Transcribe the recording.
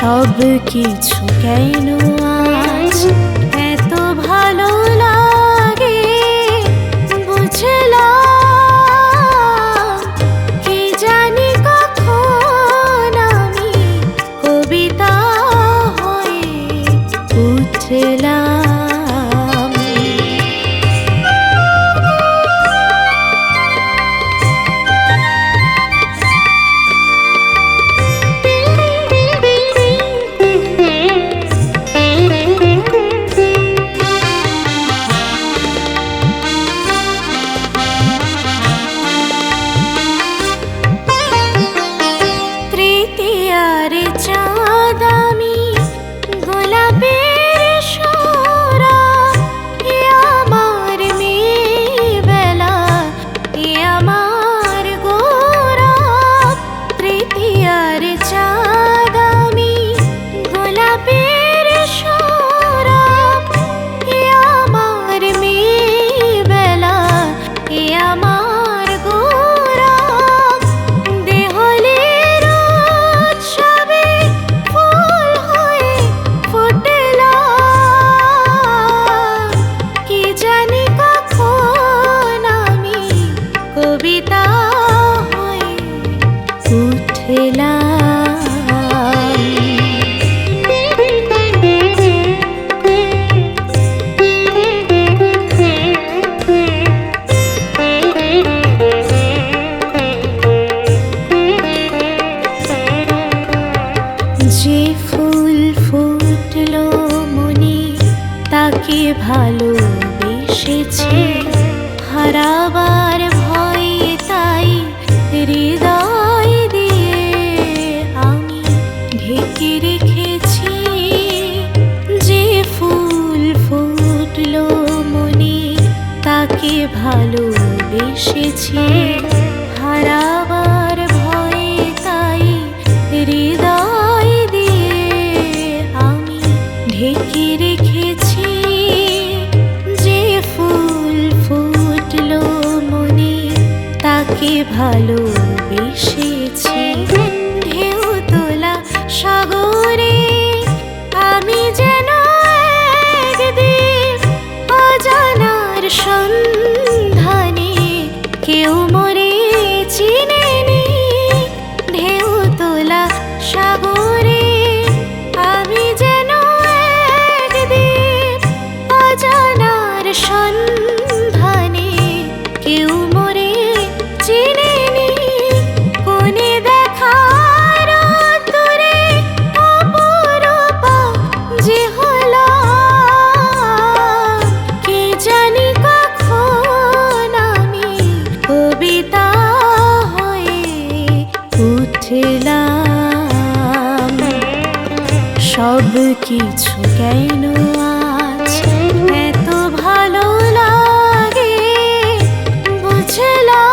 সব কিছু কেন আজ যাকে ভালোবেসেছে। হারাবার ভয়ে তাই হৃদয় দিয়ে আমি ঢেকে রেখেছি। যে ফুল ফুটল মনে তাকে ভালোবেসেছি। হারা কে ভালোবেসেছি? সব কিছু কেন আজ এত ভালো লাগে বুঝলাম